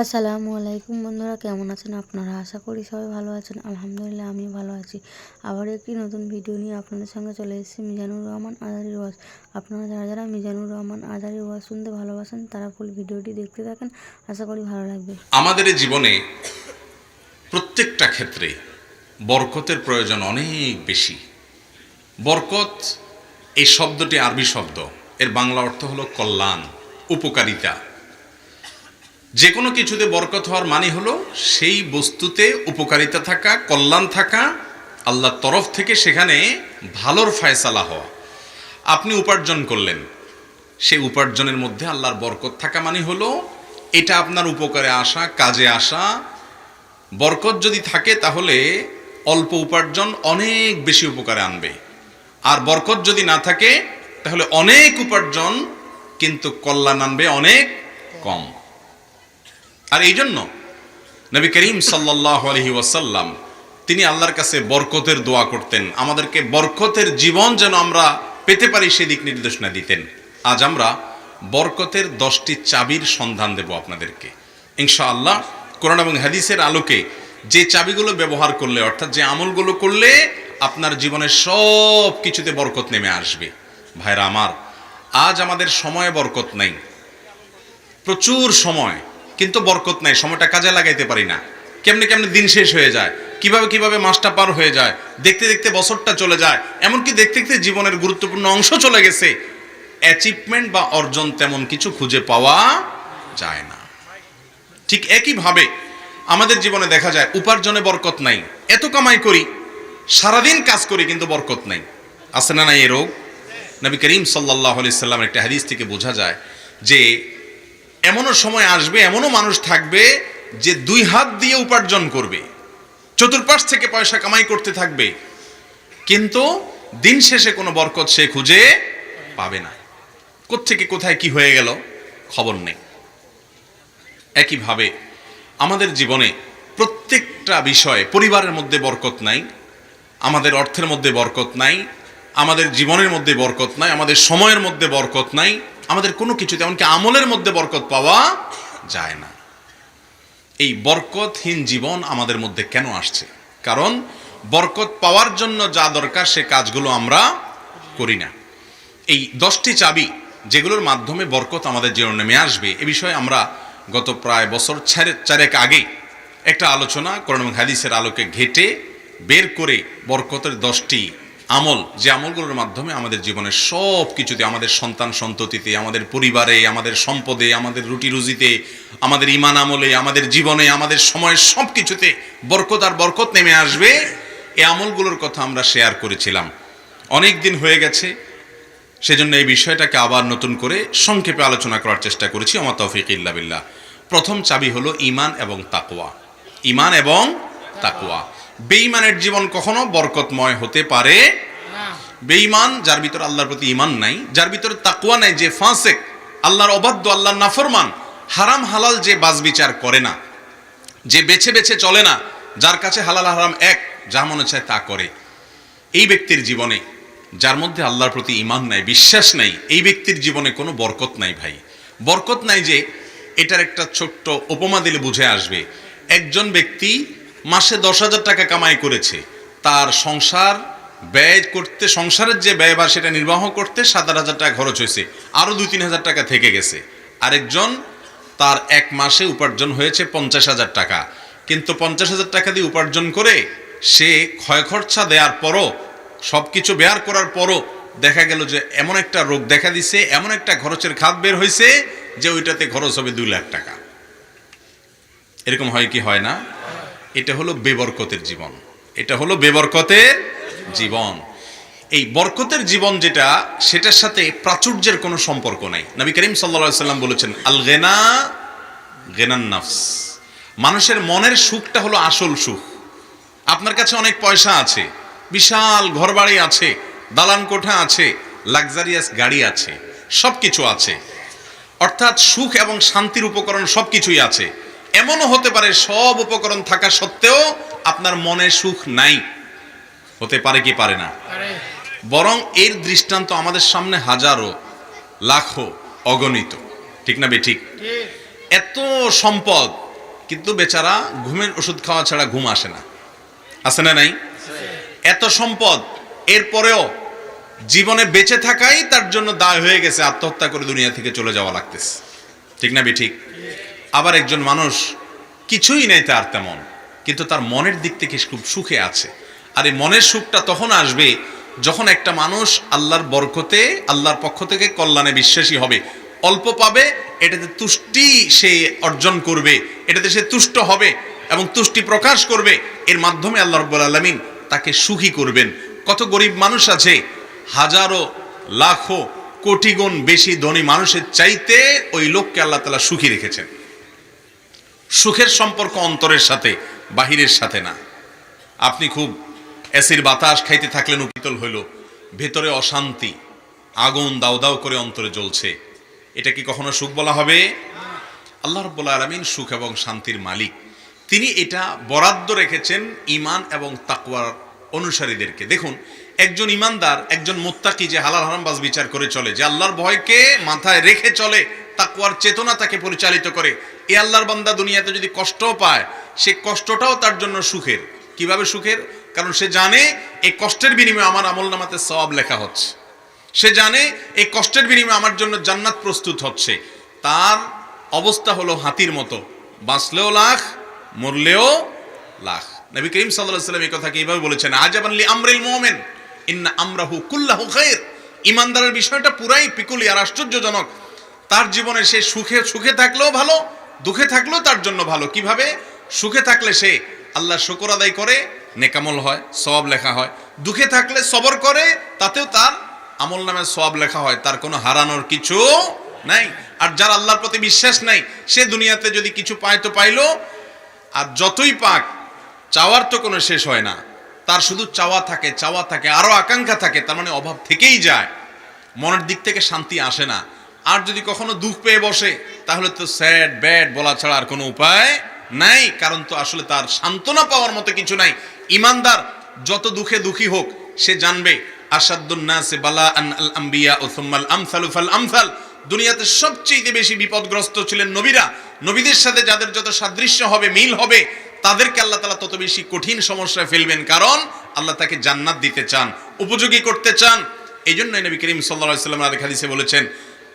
আসসালামু আলাইকুম বন্ধুরা, কেমন আছেন আপনারা? আশা করি সবাই ভালো আছেন। আলহামদুলিল্লাহ আমি ভালো আছি। আবার একটি নতুন ভিডিও নিয়ে আপনাদের সঙ্গে চলে এসেছি, মিজানুর রহমান আজারি ওয়াজ। আপনারা যারা যারা মিজানুর রহমান আজারি ওয়াজ শুনতে ভালোবাসেন, তারা ফুল ভিডিওটি দেখতে থাকেন। আশা করি ভালো লাগবে। আমাদের জীবনে প্রত্যেকটা ক্ষেত্রে বরকতের প্রয়োজন অনেক বেশি। বরকত এই শব্দটি আরবি শব্দ। এর বাংলা অর্থ হলো কল্যাণ, উপকারিতা। যে কোনো কিছুতে বরকত হওয়ার মানে হলো সেই বস্তুতে উপকারিতা থাকা, কল্যাণ থাকা, আল্লাহর তরফ থেকে সেখানে ভালোর ফায়সালা হওয়া। আপনি উপার্জন করলেন। সেই উপার্জনের মধ্যে আল্লাহর বরকত থাকা মানে হলো এটা আপনার উপকারে আসা, কাজে আসা। বরকত যদি থাকে তাহলে অল্প উপার্জন অনেক বেশি উপকারে আনবে। আর বরকত যদি না থাকে তাহলে অনেক উপার্জন কিন্তু কল্যাণ আনবে অনেক কম। আর এই জন্য নবী করিম সাল্লাহ আলহি ওয়াসাল্লাম, তিনি আল্লাহর কাছে বরকতের দোয়া করতেন, আমাদেরকে বরকতের জীবন যেন আমরা পেতে পারি সেদিক নির্দেশনা দিতেন। আজ আমরা বরকতের দশটি চাবির সন্ধান দেব আপনাদেরকে। ইনশাআল্লাহ, কোরআন এবং হাদিসের আলোকে যে চাবিগুলো ব্যবহার করলে, অর্থাৎ যে আমলগুলো করলে, আপনার জীবনের সব কিছুতে বরকত নেমে আসবে। ভাইরা আমার, আজ আমাদের সময়ে বরকত নেই। প্রচুর সময় কিন্তু বরকত নাই, সময়টা কাজে লাগাইতে পারি না। কেমনে কেমনে দিন শেষ হয়ে যায়, কীভাবে কীভাবে মাসটা পার হয়ে যায়, দেখতে দেখতে বছরটা চলে যায়, এমনকি দেখতে দেখতে জীবনের গুরুত্বপূর্ণ অংশ চলে গেছে। অ্যাচিভমেন্ট বা অর্জন তেমন কিছু খুঁজে পাওয়া যায় না। ঠিক একইভাবে আমাদের জীবনে দেখা যায়, উপার্জনে বরকত নাই। এত কামাই করি, সারাদিন কাজ করি, কিন্তু বরকত নাই। আছে না নাই এ রোগ? নবী করিম সাল্লাহ সাল্লামের একটা হাদিস থেকে বোঝা যায় যে এমনও সময় আসবে, এমনও মানুষ থাকবে যে দুই হাত দিয়ে উপার্জন করবে। চতুর্পাশ থেকে পয়সা কামাই করতে থাকবে। কিন্তু দিন শেষে কোনো বরকত সে খুঁজে পাবে না। কোত্থেকে, কোথায়, কি হয়ে গেল খবর নেই। একইভাবে আমাদের জীবনে প্রত্যেকটা বিষয়ে পরিবারের মধ্যে বরকত নাই, আমাদের অর্থের মধ্যে বরকত নাই, আমাদের জীবনের মধ্যে বরকত নাই, আমাদের সময়ের মধ্যে বরকত নাই আমাদের কোনো কিছুতে, এমনকি আমলের মধ্যে বরকত পাওয়া যায় না। এই বরকতহীন জীবন আমাদের মধ্যে কেন আসছে? কারণ বরকত পাওয়ার জন্য যা দরকার, সে কাজগুলো আমরা করি না। এই দশটি চাবি যেগুলোর মাধ্যমে বরকত আমাদের জীবনে নেমে আসবে, এ বিষয়ে আমরা গত প্রায় বছর চারে- চারেক আগে একটা আলোচনা কোরআন এবং হাদিসের আলোকে ঘেটে বের করে বরকতের দশটি আমল, যে আমলগুলোর মাধ্যমে আমাদের জীবনের সব কিছুতে আমাদের সন্তান সন্ততিতে, আমাদের পরিবারে, আমাদের সম্পদে, আমাদের রুটি রুজিতে, আমাদের ইমান আমলে, আমাদের জীবনে, আমাদের সময়ের সব কিছুতে বরকত আর বরকত নেমে আসবে এই আমলগুলোর কথা আমরা শেয়ার করেছিলাম। অনেক দিন হয়ে গেছে, সেজন্য এই বিষয়টাকে আবার নতুন করে সংক্ষেপে আলোচনা করার চেষ্টা করেছি আমার তৌফিক ইল্লা বিল্লাহ। প্রথম চাবি হলো ইমান এবং তাকোয়া ইমান এবং তাকওয়া। বেঈমানের জীবন কখনো বরকতময় হতে পারে বেঈমান যার ভিতর আল্লাহর প্রতি ইমান নাই যার ভিতর তাকুয়া নাই যে ফাঁসেক আল্লাহর অবাধ্য আল্লাহর নাফরমান হারাম হালাল যে বাজবিচার করে না যে বেছে বেছে চলে না যার কাছে হালাল হারাম এক যা মনে চায় তা করে। এই ব্যক্তির জীবনে যার মধ্যে আল্লাহর প্রতি ইমান নাই বিশ্বাস নাই এই ব্যক্তির জীবনে কোনো বরকত নাই ভাই। বরকত নাই যে এটার একটা ছোট্ট উপমা দিলে বুঝে আসবে। একজন ব্যক্তি মাসে দশ হাজার টাকা কামাই করেছে। তার সংসার ব্যয় করতে, সংসারের যে ব্যয় বা সেটা নির্বাহ করতে সাত আট হাজার টাকা খরচ হয়েছে। আরও দুই তিন হাজার টাকা থেকে গেছে। আরেকজন তার এক মাসে উপার্জন হয়েছে পঞ্চাশ হাজার টাকা। কিন্তু পঞ্চাশ হাজার টাকা দিয়ে উপার্জন করে সে ক্ষয় খরচা দেওয়ার পরও সব কিছু বেয়ার করার পরও দেখা গেল যে এমন একটা রোগ দেখা দিছে, এমন একটা খরচের খাত বের হয়েছে যে ওইটাতে খরচ হবে দুই লাখ টাকা। এরকম হয় কি হয় না? এটা হলো বেবরকতের জীবন। এটা হলো বেবরকতের জীবন। এই বরকতের জীবন যেটা, সেটার সাথে প্রাচুর্যের কোনো সম্পর্ক নাই। নবী করিম সাল্লা সাল্লাম বলেছেন আল গেনা গেনান নাফস। মানুষের মনের সুখটা হলো আসল সুখ। আপনার কাছে অনেক পয়সা আছে, বিশাল ঘরবাড়ি আছে, দালান কোঠা আছে, লাক্সারিয়াস গাড়ি আছে সব কিছু আছে। অর্থাৎ সুখ এবং শান্তির উপকরণ সব কিছুই আছে। এমনও হতে পারে সব উপকরণ থাকা সত্ত্বেও আপনার মনে সুখ নাই। হতে পারে কি পারে না? বরং এর দৃষ্টান্ত আমাদের সামনে হাজারো লাখো অগণিত। ঠিক না বে ঠিক? এত সম্পদ কিন্তু বেচারা ঘুমের ওষুধ খাওয়া ছাড়া ঘুম আসে না। আসে না নাই? এত সম্পদ এরপরেও জীবনে বেঁচে থাকাই তার জন্য দায় হয়ে গেছে আত্মহত্যা করে দুনিয়া থেকে চলে যাওয়া লাগতেছে। ঠিক না ঠিক? আবার একজন মানুষ কিছুই নেই তার তেমন, কিন্তু তার মনের দিক থেকে খুব সুখে আছে। আর এই মনের সুখটা তখন আসবে যখন একটা মানুষ আল্লাহর বরকতে, আল্লাহর পক্ষ থেকে কল্যাণে বিশ্বাসী হবে। অল্প পাবে, এটাতে তুষ্টি সে অর্জন করবে, এটাতে সে তুষ্ট হবে এবং তুষ্টি প্রকাশ করবে। এর মাধ্যমে আল্লাহ রব্বুল আলমিন তাকে সুখী করবেন। কত গরিব মানুষ আছে, হাজারো, লাখো, কোটি গুণ বেশি ধনী মানুষের চাইতে ওই লোককে আল্লাহ তালা সুখী রেখেছেন। সুখের সম্পর্ক অন্তরের সাথে, বাহিরের সাথে না। আপনি খুব অ্যাসির বাতাস খাইতে থাকলেন, উপিতল হইল। ভেতরে অশান্তি, আগুন দাও দাও করে অন্তরে জ্বলছে। এটা কি কখনো সুখ বলা হবে? আল্লাহ রব্বুল আলমিন সুখ এবং শান্তির মালিক। তিনি এটা বরাদ্দ রেখেছেন ইমান এবং তাকওয়ার অনুসারীদেরকে। দেখুন, একজন ইমানদার একজন মোত্তাকি যে হালাল হারামবাজ বিচার করে চলে, যে আল্লাহর ভয়কে মাথায় রেখে চলে তাকওয়ার চেতনা তাকে পরিচালিত করে। এ আল্লাহর বান্দা দুনিয়াতে যদি কষ্টও পায়, সে কষ্টটাও তার জন্য সুখের। কীভাবে সুখের? কারণ সে জানে এই কষ্টের বিনিময়ে আমার আমল নামাতে সব লেখা হচ্ছে। সে জানে এই কষ্টের বিনিময়ে আমার জন্য জান্নাত প্রস্তুত হচ্ছে। তার অবস্থা হলো হাতির মতো। বাঁচলেও লাখ, মরলেও লাখ। নবী করিম সাল্লাহ সাল্লাম এই কথাকে এইভাবে বলেছেন আজাবানলি আমরিল মোমেন, ইন্না আমরাহু কুল্লাহু খায়ের ইমানদারের বিষয়টা পুরাই পিকুলি আর আশ্চর্যজনক। তার জীবনে সে সুখে সুখে থাকলেও ভালো, দুঃখে থাকলেও তার জন্য ভালো। কীভাবে? সুখে থাকলে সে আল্লাহ শুকর আদায় করে, নেকামল হয় সব লেখা হয়। দুঃখে থাকলে সবর করে, তাতেও তার আমল নামে সব লেখা হয়। তার কোনো হারানোর কিছু নাই। আর যার আল্লাহর প্রতি বিশ্বাস নাই, সে দুনিয়াতে যদি কিছু পায় তো পাইলো। আর যতই পাক, চাওয়ার তো কোনো শেষ হয় না। তার শুধু চাওয়া থাকে চাওয়া থাকে, আরও আকাঙ্ক্ষা থাকে, তার মানে অভাব থেকেই যায়। মনের দিক থেকে শান্তি আসে না। আর যদি কখনো দুঃখ পেয়ে বসে, তাহলে তো স্যাড ব্যাড বলা ছাড়া আর কোনো উপায় নাই, কারণ তো আসলে তার সান্ত্বনা পাওয়ার মতো কিছু নাই। ইমানদার যত দুঃখে দুঃখী হোক, সে জানবে আসাদুন্নাসে বালা আন আল আম্বিয়া ও সুম্মাল আমসালু দুনিয়াতে সবচেয়ে বেশি বিপদগ্রস্ত ছিলেন নবীরা। নবীদের সাথে যাদের যত সাদৃশ্য হবে, মিল হবে, তাদেরকে আল্লাহ তালা তত বেশি কঠিন সমস্যায় ফেলবেন, কারণ আল্লাহ তাকে জান্নাত দিতে চান, উপযোগী করতে চান। এই জন্য নবী করিম সাল্লাহ সাল্লাম আরেক হাদিসে বলেছেন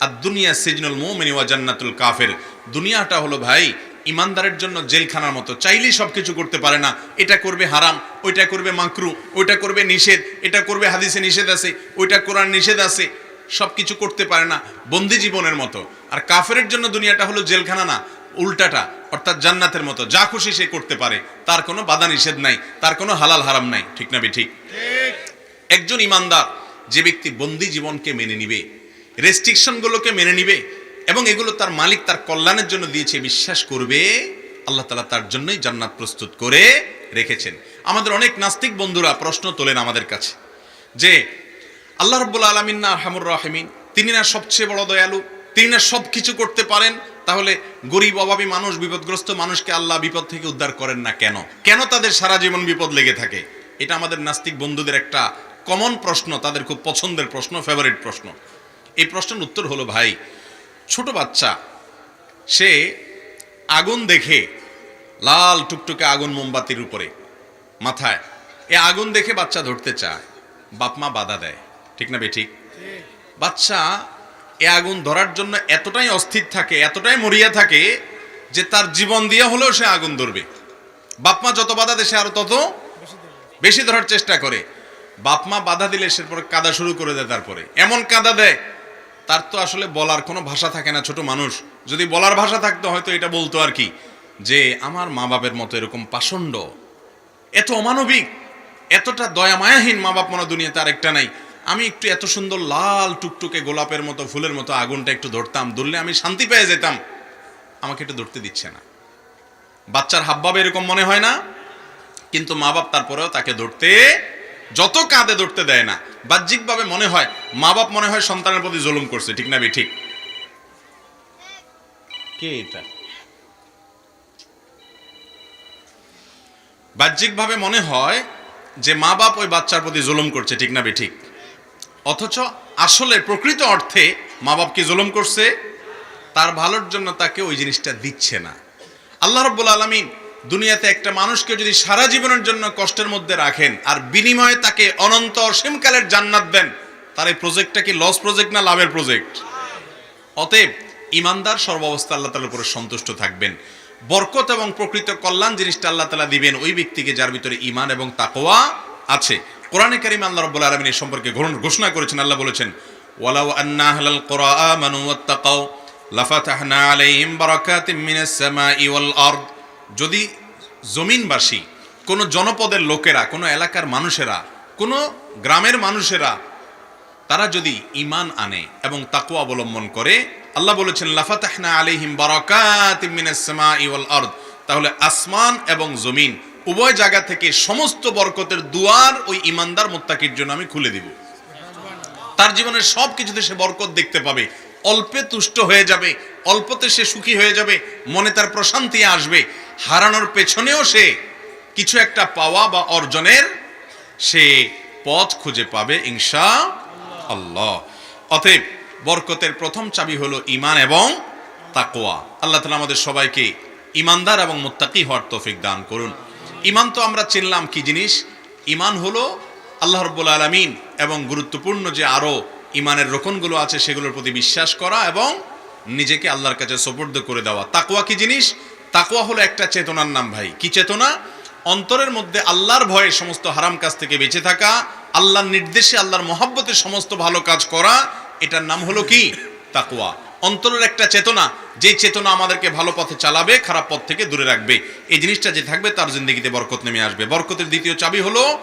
আর দুনিয়া সিজনুল মোমিনী ওয়া জান্নাতুল কাফের। দুনিয়াটা হলো ভাই ইমানদারের জন্য জেলখানার মতো। চাইলেই সব কিছু করতে পারে না। এটা করবে হারাম ওইটা করবে মাকরু ওইটা করবে নিষেধ এটা করবে হাদিসে নিষেধ আছে ওইটা কোরআন নিষেধ আছে। সব কিছু করতে পারে না বন্দি জীবনের মতো। আর কাফেরের জন্য দুনিয়াটা হলো জেলখানা না উল্টাটা অর্থাৎ জান্নাতের মতো। যা খুশি সে করতে পারে। তার কোনো বাধা নিষেধ নাই তার কোনো হালাল হারাম নাই। ঠিক না বে ঠিক। একজন ইমানদার যে ব্যক্তি বন্দি জীবনকে মেনে নিবে রেস্ট্রিকশনগুলোকে মেনে নিবে এবং এগুলো তার মালিক তার কল্যাণের জন্য দিয়েছে, বিশ্বাস করবে, আল্লাহ তালা তার জন্যই জান্নাত প্রস্তুত করে রেখেছেন। আমাদের অনেক নাস্তিক বন্ধুরা প্রশ্ন তোলেন আমাদের কাছে যে, আল্লাহ রব্বুল আলমিন না হামুর রাহমিন? তিনি না সবচেয়ে বড় দয়ালু? তিনি না সব কিছু করতে পারেন? তাহলে গরিব, অভাবী মানুষ, বিপদগ্রস্ত মানুষকে আল্লাহ বিপদ থেকে উদ্ধার করেন না কেন? কেন তাদের সারা জীবন বিপদ লেগে থাকে? এটা আমাদের নাস্তিক বন্ধুদের একটা কমন প্রশ্ন, তাদের খুব পছন্দের প্রশ্ন ফেভারিট প্রশ্ন। এই প্রশ্নের উত্তর হলো, ভাই, ছোট বাচ্চা, সে আগুন দেখে লাল টুকটুকে আগুন মোমবাতির উপরে, মাথায়, এ আগুন দেখে বাচ্চা ধরতে চায়, বাপ মা বাধা দেয়। ঠিক না বেঠিক? বাচ্চা, এ আগুন ধরার জন্য এতটাই অস্থির থাকে, এতটাই মরিয়া থাকে, যে তার জীবন দিয়ে হলেও সে আগুন ধরবে। বাপমা যত বাধা দেয়, সে আরও তত বেশি ধরার চেষ্টা করে। বাপমা বাধা দিলে সে পরে কাদা শুরু করে দেয় তারপরে। এমন কাদা দেয় তার তো আসলে বলার কোনো ভাষা থাকে না, ছোট মানুষ। যদি বলার ভাষা থাকতো, হয়তো এটা বলতো আর কি। যে, আমার মা বাপের মতো এরকম পাষণ্ড। এত অমানবিক, এতটা দয়া মায়াহীন মা বাপ মনে দুনিয়াতে আরেকটা নাই। আমি একটু এত সুন্দর লাল টুকটুকে গোলাপের মতো, ফুলের মতো আগুনটা একটু ধরতাম, ধরলে আমি শান্তি পেয়ে যেতাম। আমাকে একটু ধরতে দিচ্ছে না। বাচ্চার হাবভাবে এরকম মনে হয় না, কিন্তু মা বাপ তারপরেও তাকে ধরতে, যত কাঁধে ধরতে দেয় না। বাহ্যিকভাবে মনে হয় মা বাপ মনে হয় সন্তানের প্রতি জুলুম করছে ঠিক না বে ঠিক। কে এটা? বাহ্যিকভাবে মনে হয় যে মা বাপ ওই বাচ্চার প্রতি জুলুম করছে ঠিক না ঠিক। অথচ আসলে প্রকৃত অর্থে মা বাপ কি জুলুম করছে? তার ভালোর জন্য তাকে ওই জিনিসটা দিচ্ছে না। আল্লাহ রব্বুল আলমিন দুনিয়াতে একটা মানুষকে যদি সারা জীবনের জন্য কষ্টের মধ্যে রাখেন আর বিনিময়ে তাকে অনন্ত অসীমকালের জান্নাত দেন, তার এই প্রজেক্টটা কি লস প্রজেক্ট না লাভের প্রজেক্ট অতএব ইমানদার সর্বাবস্থা আল্লাহ তালার উপরে সন্তুষ্ট থাকবেন। বরকত এবং প্রকৃত কল্যাণ জিনিসটা আল্লাহ তালা দিবেন ওই ব্যক্তিকে যার ভিতরে ইমান এবং তাকোয়া আছে। কোরআনে কারিম আল্লাহ রব্বুল আলমিন এই সম্পর্কে ঘোষণা- করেছেন, আল্লাহ বলেছেন, ওয়ালাউ আন্না আহলাল কুরআ ওয়াত্তাকাউ, লাফাতাহনা আলাইহিম বারাকাতিম মিনাস সামাই ওয়াল আরদ। যদি জমিনবাসী, কোনো জনপদের লোকেরা, কোনো এলাকার মানুষেরা, কোনো গ্রামের মানুষেরা, তারা যদি ইমান আনে এবং তাকু অবলম্বন করে, আল্লাহ বলেছেন, লাফাতাহনা মিনাস সামাই তাহলে আসমান এবং জমিন উভয় জায়গা থেকে সমস্ত বরকতের দুয়ার ওই ইমানদার মোত্তাকির জন্য আমি খুলে দিব। তার জীবনের সব কিছুতে সে বরকত দেখতে পাবে। অল্পে তুষ্ট হয়ে যাবে, অল্পতে সে সুখী হয়ে যাবে, মনে তার প্রশান্তি আসবে। হারানোর পেছনেও সে কিছু একটা পাওয়া বা অর্জনের সে পথ খুঁজে পাবে ইনশা আল্লাহ। অতএব বরকতের প্রথম চাবি হলো ইমান এবং তাকোয়া আল্লাহ তালা আমাদের সবাইকে ইমানদার এবং মোত্তাকি হওয়ার তৌফিক দান করুন। ইমান তো আমরা চিনলাম কি জিনিস? ইমান হলো আল্লাহ রব্বুল আলমিন এবং গুরুত্বপূর্ণ যে আরও ইমানের রোকনগুলো আছে সেগুলোর প্রতি বিশ্বাস করা এবং নিজেকে আল্লাহর কাছে সোপর্দ করে দেওয়া। তাকোয়া কি জিনিস? তাকোয়া হলো একটা চেতনার নাম ভাই। কি চেতনা? অন্তরের মধ্যে আল্লাহর ভয়ে সমস্ত হারাম কাজ থেকে বেঁচে থাকা, আল্লাহর নির্দেশে আল্লাহর মহাব্বতে সমস্ত ভালো কাজ করা, এটার নাম হলো কি? তাকোয়া অন্তরের একটা চেতনা যে চেতনা আমাদেরকে ভালো পথে চালাবে, খারাপ পথ থেকে দূরে রাখবে। এই জিনিসটা যে থাকবে, তার জিন্দগিতে বরকত নেমে আসবে। বরকতের দ্বিতীয় চাবি হলো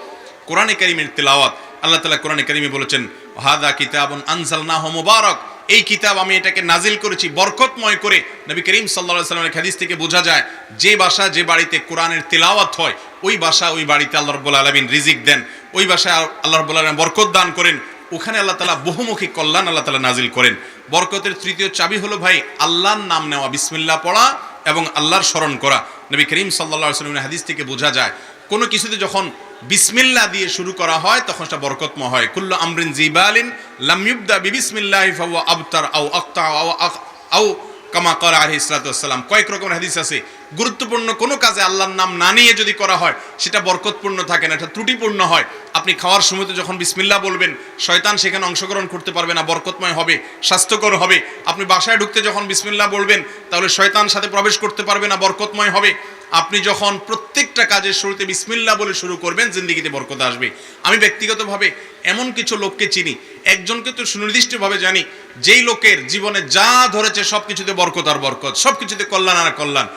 কোরআনে কারিমের তেলাওয়াত। আল্লাহ তালা কোরআনে কারিমে বলেছেন হাদা কিতাবন আনসাল না মুবারক। এই কিতাব আমি এটাকে নাজিল করেছি বরকতময় করে নবী করিম সাল্লাহ সাল্লামের হাদিস থেকে বোঝা যায়, যে বাসা যে বাড়িতে কোরআনের তেলাওয়াত হয়, ওই বাসা ওই বাড়িতে আল্লাহ রব্বুল আলমিন রিজিক দেন, ওই বাসায় আল্লাহ রব্বুল আলমিন বরকত দান করেন, ওখানে আল্লাহ তালা বহুমুখী কল্যাণ আল্লাহ তালা নাজিল করেন। বরকতের তৃতীয় চাবি হলো ভাই, আল্লাহর নাম নেওয়া, বিসমিল্লাহ পড়া এবং আল্লাহর স্মরণ করা। নবী করিম সাল্লাহ সাল্লামের হাদিস থেকে বোঝা যায়, কোনো কিছুতে যখন বিসমিল্লা দিয়ে শুরু করা হয়, তখন সেটা বরকতম হয়। কুল্লু আমরিন জিবালিন লাম ইউবদা বিবিসমিল্লাহ ফাওয়া আবতার আও আক্তা আও আও কামা করা আলহি ইসলাতাম কয়েক রকমের হাদিস আছে। গুরুত্বপূর্ণ কোনো কাজে আল্লাহর নাম না নিয়ে যদি করা হয়, সেটা বরকতপূর্ণ থাকে না, এটা ত্রুটিপূর্ণ হয়। আপনি খাওয়ার সময় তো যখন বিসমিল্লা বলবেন, শয়তান সেখানে অংশগ্রহণ করতে পারবে না, বরকতময় হবে, স্বাস্থ্যকর হবে। আপনি বাসায় ঢুকতে যখন বিসমিল্লা বলবেন, তাহলে শয়তান সাথে প্রবেশ করতে পারবে না, বরকতময় হবে। আপনি যখন প্রত্যেকটা কাজের শুরুতে বিসমিল্লা বলে শুরু করবেন, জিন্দিগিতে বরকত আসবে। আমি ব্যক্তিগতভাবে এমন কিছু লোককে চিনি, একজনকে তো সুনির্দিষ্টভাবে জানি, যেই লোকের জীবনে যা ধরেছে সব কিছুতে বরকত আর বরকত সব কিছুতে কল্যাণ আর কল্যাণ।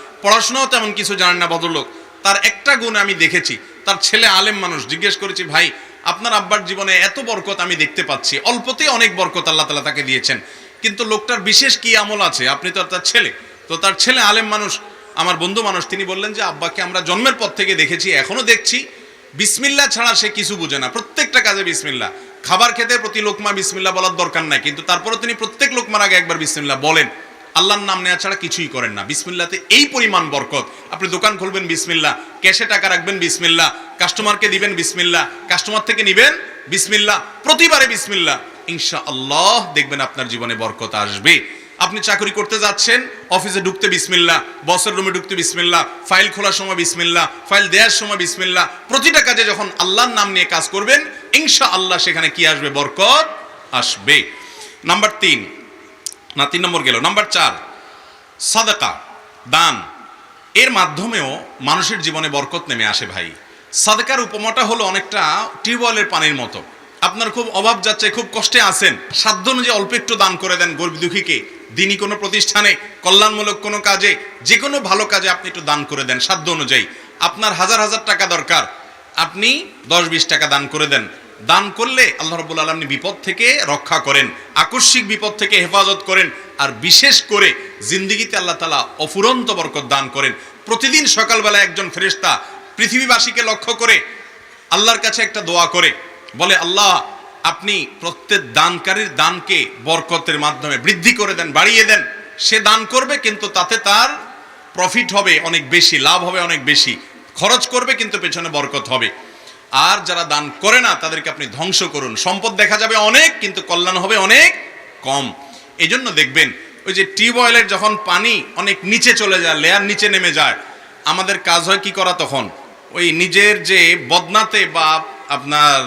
পড়াশোনাও তেমন কিছু জানেন না ভদ্রলোক। তার একটা গুণ আমি দেখেছি। তার ছেলে আলেম মানুষ। জিজ্ঞেস করেছি, ভাই, আপনার আব্বার জীবনে এত বরকত আমি দেখতে পাচ্ছি। অল্পতেই অনেক বরকত আল্লাহ তালা তাকে দিয়েছেন। কিন্তু লোকটার বিশেষ কি আমল আছে? আপনি তো তার ছেলে। তো তার ছেলে আলেম মানুষ। আমার বন্ধু মানুষ। তিনি বললেন যে, আব্বাকে আমরা জন্মের পর থেকে দেখেছি, এখনও দেখছি। বিসমিল্লা ছাড়া সে কিছু বুঝে না। প্রত্যেকটা কাজে বিসমিল্লা। খাবার খেতে প্রতি লোকমা বিসমিল্লা বলার দরকার নাই। কিন্তু তারপরে তিনি প্রত্যেক লোকমার আগে একবার বিসমিল্লা বলেন। আল্লাহর নাম নেওয়া ছাড়া কিছুই করেন না। বিসমিল্লাতে এই পরিমাণ বরকত। আপনি দোকান খুলবেন বিসমিল্লা ক্যাশে টাকা রাখবেন বিসমিল্লা কাস্টমারকে দিবেন বিসমিল্লা কাস্টমার থেকে নিবেন বিসমিল্লা প্রতিবারে বিসমিল্লা ইনশা আল্লাহ দেখবেন আপনার জীবনে বরকত আসবে। আপনি চাকরি করতে যাচ্ছেন, অফিসে ঢুকতে বিসমিল্লা বসের রুমে ঢুকতে বিসমিল্লা ফাইল খোলার সময় বিসমিল্লা ফাইল দেওয়ার সময় বিসমিল্লা প্রতিটা কাজে যখন আল্লাহর নাম নিয়ে কাজ করবেন ইনশা আল্লাহ সেখানে কি আসবে? বরকত আসবে। নাম্বার তিন না, তিন নম্বর গেল। নাম্বার চার, সাদাকা, দান। এর মাধ্যমেও মানুষের জীবনে বরকত নেমে আসে ভাই। সাদাকার উপমাটা হলো অনেকটা টিউবওয়েলের পানির মতো। আপনার খুব অভাব যাচ্ছে, খুব কষ্টে আছেন। সাধ্য অনুযায়ী অল্প একটু দান করে দেন গরিব দুঃখীকে। দিনই কোনো প্রতিষ্ঠানে, কল্যাণমূলক কোনো কাজে যে কোনো ভালো কাজে আপনি একটু দান করে দেন সাধ্য অনুযায়ী। আপনার হাজার হাজার টাকা দরকার। আপনি দশ বিশ টাকা দান করে দেন। দান করলে আল্লাহ রব্বুল আলমী বিপদ থেকে রক্ষা করেন, আকস্মিক বিপদ থেকে হেফাজত করেন, আর বিশেষ করে জিন্দিগিতে আল্লাহ তালা অফুরন্ত বরকত দান করেন। প্রতিদিন সকালবেলা একজন ফেরেশতা পৃথিবীবাসীকে লক্ষ্য করে আল্লাহর কাছে একটা দোয়া করে, বলে, আল্লাহ, আপনি প্রত্যেক দানকারীর দানকে বরকতের মাধ্যমে বৃদ্ধি করে দেন, বাড়িয়ে দেন। সে দান করবে কিন্তু তাতে তার প্রফিট হবে অনেক বেশি, লাভ হবে অনেক বেশি, খরচ করবে কিন্তু পেছনে বরকত হবে। আর যারা দান করে না, তাদেরকে আপনি ধ্বংস করুন। সম্পদ দেখা যাবে অনেক, কিন্তু কল্যাণ হবে অনেক কম। এই জন্য দেখবেন, ওই যে টিউবওয়েলের যখন পানি অনেক নিচে চলে যায় লেয়ার নিচে নেমে যায়, আমাদের কাজ হয় কি করা তখন? ওই নিজের যে বদনাতে বা আপনার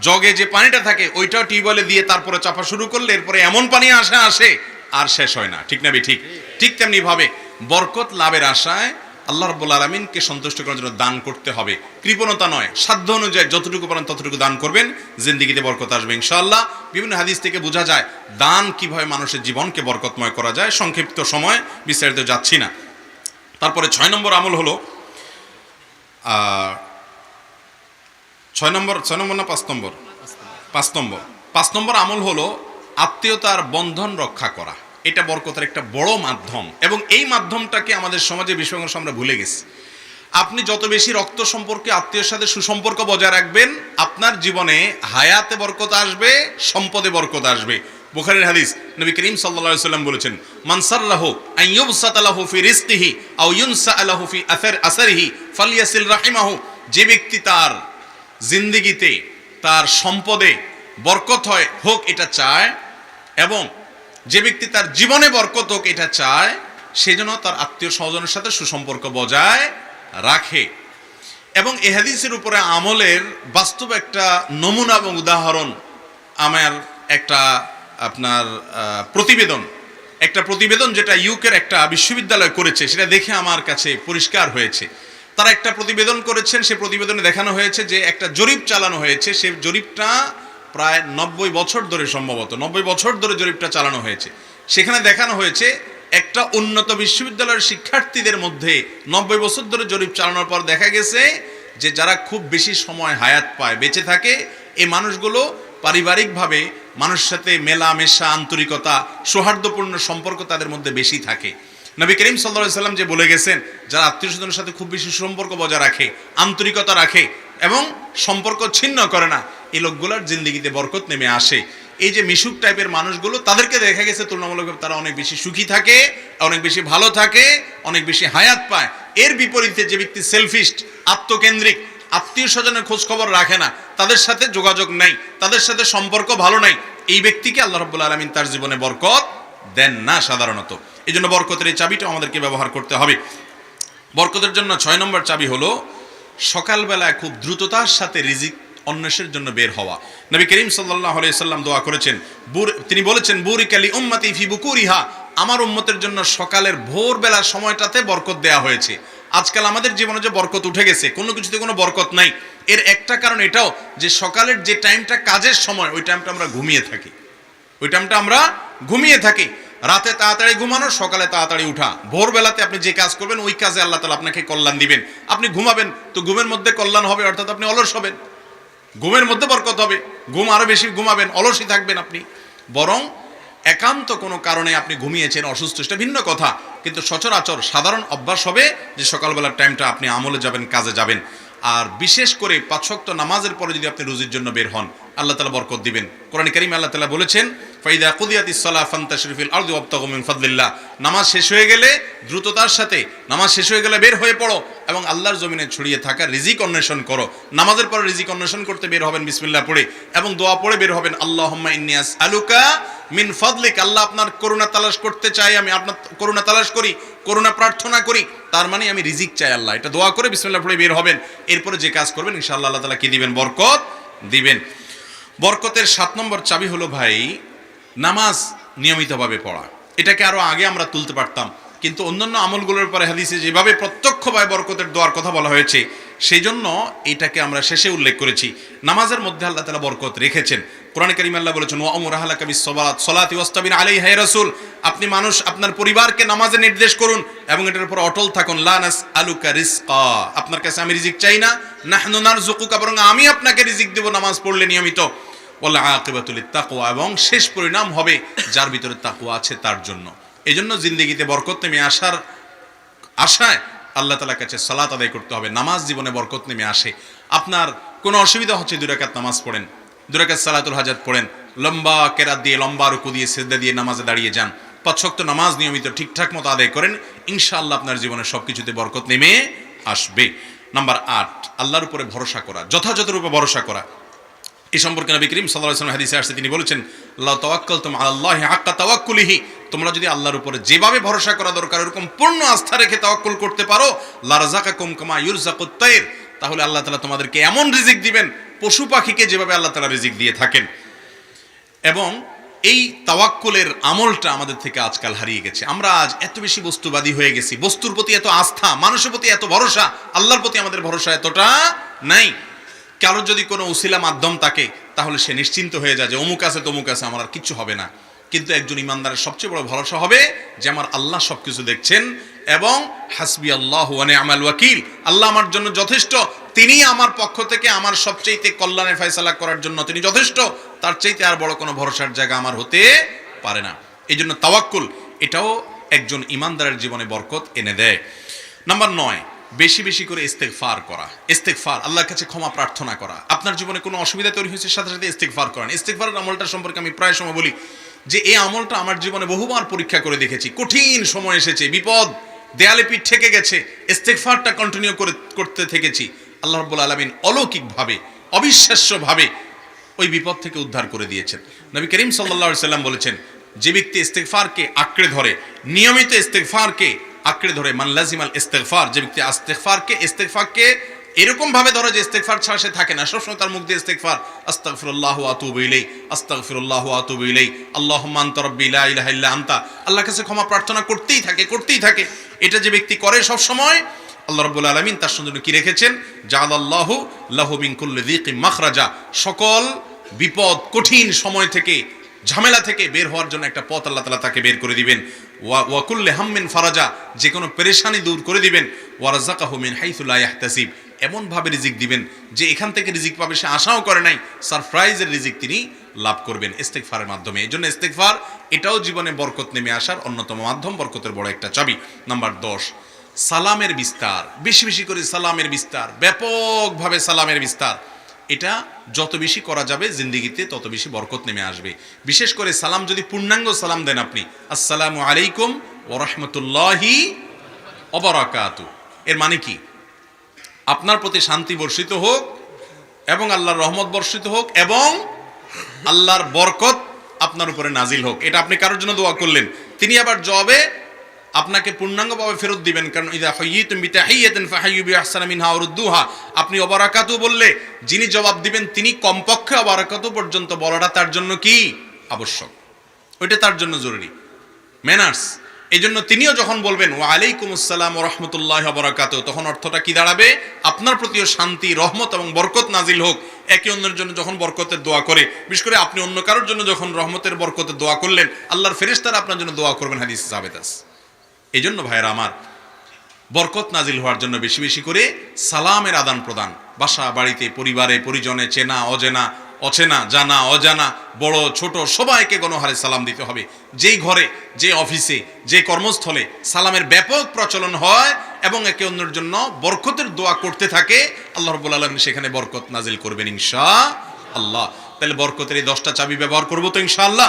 জগে যে পানিটা থাকে, ওইটাও টিউবওয়েলে দিয়ে তারপরে চাপা শুরু করলে এরপরে এমন পানি আসে আসে, আর শেষ হয় না। ঠিক না ঠিক। ঠিক তেমনি ভাবে বরকত লাভের আশায় আল্লাহ রব্বুল আলমিনকে সন্তুষ্ট করার জন্য দান করতে হবে। কৃপণতা নয়, সাধ্য অনুযায়ী যতটুকু পারেন ততটুকু দান করবেন, জিন্দিগিতে বরকত আসবে ইনশাআল্লাহ। বিভিন্ন হাদিস থেকে বোঝা যায়, দান কীভাবে মানুষের জীবনকে বরকতময় করা যায়, সংক্ষিপ্ত সময় বিস্তারিত যাচ্ছি না। তারপরে ছয় নম্বর আমল হলো ছয় নম্বর ছয় নম্বর না পাঁচ নম্বর? পাঁচ নম্বর। পাঁচ নম্বর আমল হলো আত্মীয়তার বন্ধন রক্ষা করা। এটা বরকতের একটা বড় মাধ্যম। এবং এই মাধ্যমটাকে আমাদের সমাজে বিশ্বংশ আমরা ভুলে গেছি। আপনি যত বেশি রক্ত সম্পর্কে আত্মীয়ের সাথে সুসম্পর্ক বজায় রাখবেন, আপনার জীবনে হায়াতে বরকত আসবে, সম্পদে বরকত আসবে। বুখারীর হাদিস নবী করিম আলাইহি সাল্লাম বলেছেন মানসাররাহু আন ইউবসাতা লাহু ফি রিজকিহি আও ইউনসা লাহু ফি আসার আসারিহি ফালিয়াসিল রাহিমাহু। যে ব্যক্তি তার জিন্দিগিতে, তার সম্পদে বরকত হয়, হোক এটা চায়, এবং যে ব্যক্তি তার জীবনে বরকত হোক এটা চায় সেজন্য তার আত্মীয় স্বজনের সাথে সুসম্পর্ক বজায় রাখে। এবং এ হাদিসের উপরে আমলের বাস্তব একটা নমুনা এবং উদাহরণ আমার একটা আপনার প্রতিবেদন। একটা প্রতিবেদন যেটা ইউকের একটা বিশ্ববিদ্যালয় করেছে, সেটা দেখে আমার কাছে পরিষ্কার হয়েছে। তারা একটা প্রতিবেদন করেছেন, সে প্রতিবেদনে দেখানো হয়েছে যে একটা জরিপ চালানো হয়েছে, সে জরিপটা প্রায় নব্বই বছর ধরে সম্ভবত, নব্বই বছর ধরে জরিপটা চালানো হয়েছে। সেখানে দেখানো হয়েছে, একটা উন্নত বিশ্ববিদ্যালয়ের শিক্ষার্থীদের মধ্যে নব্বই বছর ধরে জরিপ চালানোর পর দেখা গেছে যে যারা খুব বেশি সময় হায়াত পায়, বেঁচে থাকে, এই মানুষগুলো পারিবারিকভাবে মানুষের সাথে মেলামেশা, আন্তরিকতা, সৌহার্দ্যপূর্ণ সম্পর্ক তাদের মধ্যে বেশি থাকে। নবী করিম সাল্লাহ সাল্লাম যে বলে গেছেন, যারা আত্মীয় স্বজনের সাথে খুব বেশি সম্পর্ক বজায় রাখে, আন্তরিকতা রাখে এবং সম্পর্ক ছিন্ন করে না এই লোকগুলোর জিন্দিগিতে বরকত নেমে আসে। এই যে মিশুক টাইপের মানুষগুলো, তাদেরকে দেখা গেছে তুলনামূলকভাবে তারা অনেক বেশি সুখী থাকে, অনেক বেশি ভালো থাকে, অনেক বেশি হায়াত পায়। এর বিপরীতে যে ব্যক্তি সেলফিস্ট আত্মকেন্দ্রিক, আত্মীয় স্বজনের খোঁজ খবর রাখে না, তাদের সাথে যোগাযোগ নাই, তাদের সাথে সম্পর্ক ভালো নাই, এই ব্যক্তিকে আল্লাহ রব্বুল আলমিন তার জীবনে বরকত দেন না সাধারণত। এই জন্য বরকতের এই চাবিটা আমাদেরকে ব্যবহার করতে হবে। বরকতের জন্য ছয় নম্বর চাবি হলো, সকালবেলায় খুব দ্রুততার সাথে রিজিক অন্বেষের জন্য বের হওয়া। নবী করিম সাল্লাহ সাল্লাম দোয়া করেছেন, বুর- তিনি বলেছেন, বুরিকালি উম্মাতি ফি বুকুরিহা। আমার উম্মতের জন্য সকালের ভোরবেলার সময়টাতে বরকত দেয়া হয়েছে। আজকাল আমাদের জীবনে যে বরকত উঠে গেছে, কোনো কিছুতে কোনো বরকত নাই। এর একটা কারণ এটাও যে সকালের যে টাইমটা কাজের সময়, ওই টাইমটা আমরা ঘুমিয়ে থাকি। ওই টাইমটা আমরা ঘুমিয়ে থাকি। রাতে তাড়াতাড়ি ঘুমানো, সকালে তাড়াতাড়ি উঠা। ভোরবেলাতে আপনি যে কাজ করবেন, ওই কাজে আল্লাহ তালা আপনাকে কল্যাণ দিবেন। আপনি ঘুমাবেন, তো ঘুমের মধ্যে কল্যাণ হবে, অর্থাৎ আপনি অলস হবেন। ঘুমের মধ্যে বরকত হবে। ঘুম আরও বেশি ঘুমাবেন, অলসই থাকবেন আপনি। বরং একান্ত কোনো কারণে আপনি ঘুমিয়েছেন, অসুস্থ, সেটা ভিন্ন কথা। কিন্তু সচরাচর সাধারণ অভ্যাস হবে যে সকালবেলার টাইমটা আপনি আমলে যাবেন, কাজে যাবেন। আর বিশেষ করে পাঁচশক্ত নামাজের পরে যদি আপনি রুজির জন্য বের হন, আল্লাহ তালা বরকত দিবেন। কোরআন করিম আল্লাহ তালা বলেছেন ফাইদা কুদিয়াতি সালাহ ফান্তা শরীফিল আর্দু আবতাগমিন ফাদলিল্লাহ। নামাজ শেষ হয়ে গেলে দ্রুততার সাথে নামাজ শেষ হয়ে গেলে বের হয়ে পড়ো এবং আল্লাহর জমিনে ছড়িয়ে থাকা রিজিক অন্বেষণ করো। নামাজের পরে রিজিক অন্বেষণ করতে বের হবেন, বিসমিল্লাহ পড়ে, এবং দোয়া পড়ে বের হবেন, আল্লাহুম্মা ইন্নিয়াস আলুকা মিন ফাদলিক। আল্লাহ আপনার করুণা তালাশ করতে চাই, আমি আপনার করুণা তালাশ করি, করুণা প্রার্থনা করি, তার মানে আমি রিজিক চাই আল্লাহ। এটা দোয়া করে বিসমিল্লাহ পড়ে বের হবেন। এরপরে যে কাজ করবেন, ইনশাআল্লাহ আল্লাহ তালা কি দিবেন? বরকত দিবেন। বরকতের সাত নম্বর চাবি হলো ভাই, নামাজ নিয়মিতভাবে পড়া। এটাকে আরও আগে আমরা তুলতে পারতাম। কিন্তু অন্যান্য আমলগুলোর পরে হাদিসে যেভাবে প্রত্যক্ষভাবে বরকতের দোয়ার কথা বলা হয়েছে সেই জন্য এটাকে আমরা শেষে উল্লেখ করেছি। নামাজের মধ্যে আল্লাহ তালা বরকত রেখেছেন। কোরআন করিম আল্লাহ বলেছেন ও আমর আহলা কবি সবাত সলাতি ওয়াস্তাবিন আলাই হে রাসূল, আপনি মানুষ, আপনার পরিবারকে নামাজে নির্দেশ করুন এবং এটার উপর অটল থাকুন। লানাস আলুকা রিজকা, আপনার কাছে আমি রিজিক চাই না। নাহনু নারজুকুকা বরং আমি আপনাকে রিজিক দেব নামাজ পড়লে নিয়মিত। ওয়াল আকিবাতুল তাকুয়া এবং শেষ পরিণাম হবে যার ভিতরে তাকুয়া আছে তার জন্য। এই জন্য জিন্দিগিতে বরকত নেমে আসার আশায় আল্লাহ তালার কাছে সালাত আদায় করতে হবে, নামাজ জীবনে বরকত নেমে আসে। আপনার কোনো অসুবিধা হচ্ছে দুরাকাত নামাজ পড়েন দুরাকাত সালাতুল হাজাত পড়েন, লম্বা কেরাত দিয়ে, লম্বা রুকু দিয়ে, সেজদা দিয়ে নামাজে দাঁড়িয়ে যান। পাঁচশক্ত নামাজ নিয়মিত ঠিকঠাক মতো আদায় করেন, ইনশাআল্লাহ আপনার জীবনে সব কিছুতে বরকত নেমে আসবে। নাম্বার আট, আল্লাহর উপরে ভরসা করা, যথাযথ রূপে ভরসা করা। এই সম্পর্কে নবী করিম সাল্লাহ আসলাম হাদিসে আসছে, তিনি বলেছেন আল্লাহ তাওয়াক্কাল তুম আল্লাহ হাক্কা তাওয়াক্কুলিহি। তোমরা যদি আল্লাহর উপরে যেভাবে ভরসা করা দরকার এরকম পূর্ণ আস্থা রেখে তাওয়াক্কুল করতে পারো লারজাকা কুম কামা ইউরজাকুত তাইর, তাহলে আল্লাহ তালা তোমাদেরকে এমন রিজিক দিবেন, পশু পাখিকে যেভাবে আল্লাহ তালা রিজিক দিয়ে থাকেন। এবং এই তাওয়াক্কুলের আমলটা আমাদের থেকে আজকাল হারিয়ে গেছে। আমরা আজ এত বেশি বস্তুবাদী হয়ে গেছি, বস্তুর প্রতি এত আস্থা, মানুষের প্রতি এত ভরসা, আল্লাহর প্রতি আমাদের ভরসা এতটা নাই। কারোর যদি কোনো উসিলা মাধ্যম থাকে, তাহলে সে নিশ্চিন্ত হয়ে যায় যে অমুক আছে, তমুক আছে, আমার আর কিচ্ছু হবে না। কিন্তু একজন ইমানদারের সবচেয়ে বড় ভরসা হবে যে আমার আল্লাহ সবকিছু দেখছেন এবং হাসবি আল্লাহ ওয়ানে আমাল ওয়াকিল। আল্লাহ আমার জন্য যথেষ্ট, তিনি আমার পক্ষ থেকে আমার সবচেয়ে কল্যাণের ফয়সালা করার জন্য তিনি যথেষ্ট, তার চাইতে আর বড় কোনো ভরসার জায়গা আমার হতে পারে না। এই জন্য তাওয়াক্কুল, এটাও একজন ইমানদারের জীবনে বরকত এনে দেয়। নাম্বার নয় বেশি বেশি করে ইস্তেগফার করা। ইস্তেগফার, আল্লাহর কাছে ক্ষমা প্রার্থনা করা। আপনার জীবনে কোনো অসুবিধা তৈরি হয়েছে, সাথে সাথে ইস্তেগফার করেন। ইস্তেগফারের আমলটা সম্পর্কে আমি প্রায় সময় বলি যে, এই আমলটা আমার জীবনে বহুবার পরীক্ষা করে দেখেছি। কঠিন সময় এসেছে, বিপদ, দেয়ালে পিঠ ঠেকে গেছে, ইস্তেগফারটা কন্টিনিউ করে, করতে থেকেছি। আল্লাহ রাব্বুল আলামিন অলৌকিকভাবে, অবিশ্বাস্যভাবে ওই বিপদ থেকে উদ্ধার করে দিয়েছেন। নবী করিম আলাইহি সাল্লাম বলেছেন, যে ব্যক্তি ইস্তেগফারকে আঁকড়ে ধরে, নিয়মিত ইস্তেগফারকে আঁকড়ে ধরে, মান লাজিমাল ইস্তেগফার, যে ব্যক্তি ইস্তেগফারকে ইস্তেগফারকে এরকম ভাবে ধরে যে ইস্তেগফার ছাড়া সে থাকে না, সবসময় তার মুখ দিয়ে ইস্তেগফার, আস্তাগফিরুল্লাহ আতুবু ইলাই আস্তাগফিরুল্লাহ আতুবু ইলাই আল্লাহুম্মা আনতা রাব্বি, লা ইলাহা ইল্লা আনতা, আল্লাহর কাছে ক্ষমা প্রার্থনা করতেই থাকে করতেই থাকে। এটা যে ব্যক্তি করে সব সময় আল্লাহ রাব্বুল আলামিন তার জন্য কি রেখেছেন? জাআলাল্লাহু লাহু মিন কুল্লি যিকিম মাখরাজা, সকল বিপদ, কঠিন সময় থেকে, ঝামেলা থেকে বের হওয়ার জন্য একটা পথ আল্লাহ তালা তাকে বের করে দিবেন। ওয়া ওয়াকুল্লে হাম্মিন ফারাজা, যে কোনো পেরেশানি দূর করে দিবেন। ওয়ারাজাকাহু মিন হাইসুল্লাহ ইয়াহতাসিব, এমনভাবে রিজিক দিবেন যে এখান থেকে রিজিক পাবে সে আশাও করে নাই, সারপ্রাইজের রিজিক তিনি লাভ করবেন ইস্তেকফারের মাধ্যমে। এই জন্য ইস্তেকফার এটাও জীবনে বরকত নেমে আসার অন্যতম মাধ্যম, বরকতের বড় একটা চাবি। নাম্বার দশ, সালামের বিস্তার। বেশি বেশি করে সালামের বিস্তার, ব্যাপকভাবে সালামের বিস্তার। এটা যত বেশি করা যাবে জিন্দিগিতে তত বেশি বরকত নেমে আসবে। বিশেষ করে সালাম যদি পূর্ণাঙ্গ সালাম দেন আপনি, আসসালামু আলাইকুম ও রহমতুল্লাহি অবরাকাতু এর মানে কি? আপনার প্রতি শান্তি বর্ষিত হোক এবং আল্লাহর রহমত বর্ষিত হোক এবং আল্লাহর বরকত আপনার উপরে নাজিল হোক। এটা আপনি কারোর জন্য দোয়া করলেন, তিনি আবার জবাবে আপনাকে পূর্ণাঙ্গভাবে ফেরত দিবেন। কারণ ইদা হাইয়িতুম বিতাহিয়াতিন ফাহাইয়ু বিআহসানা মিনহা আও রুদ্দুহা। আপনি অবারাকাতু বললে, যিনি জবাব দিবেন তিনি কমপক্ষে অবারাকাতু পর্যন্ত বলাটা তার জন্য কি? আবশ্যক। ওইটা তার জন্য জরুরি। ম্যানার্স এই জন্য তিনিও যখন বলবেন, ওয়া আলাইকুম আসসালাম রহমতুল্লাহ বরাকাত তখন অর্থটা কি দাঁড়াবে? আপনার প্রতিও শান্তি, রহমত এবং বরকত নাজিল হোক। একে অন্যের জন্য যখন বরকতের দোয়া করে, বিশেষ করে আপনি অন্য কারোর জন্য যখন রহমতের বরকতের দোয়া করলেন, আল্লাহর ফেরেশতারা আপনার জন্য দোয়া করবেন, হাদিস সাবেদাস এই জন্য ভাইয়েরা আমার বরকত নাজিল হওয়ার জন্য বেশি বেশি করে সালামের আদান প্রদান। বাসা, বাড়িতে, পরিবারে, পরিজনে, চেনা, অজেনা, অচেনা, জানা, অজানা, বড়, ছোট, সবাইকে গণহারে সালাম দিতে হবে। যেই ঘরে, যে অফিসে, যে কর্মস্থলে সালামের ব্যাপক প্রচলন হয় এবং একে অন্যের জন্য বরকতের দোয়া করতে থাকে, আল্লাহ রব্বুল আলম সেখানে বরকত নাজিল করবেন ইনশা আল্লাহ তাহলে বরকতের এই দশটা চাবি ব্যবহার করব তো ইনশাআল্লাহ।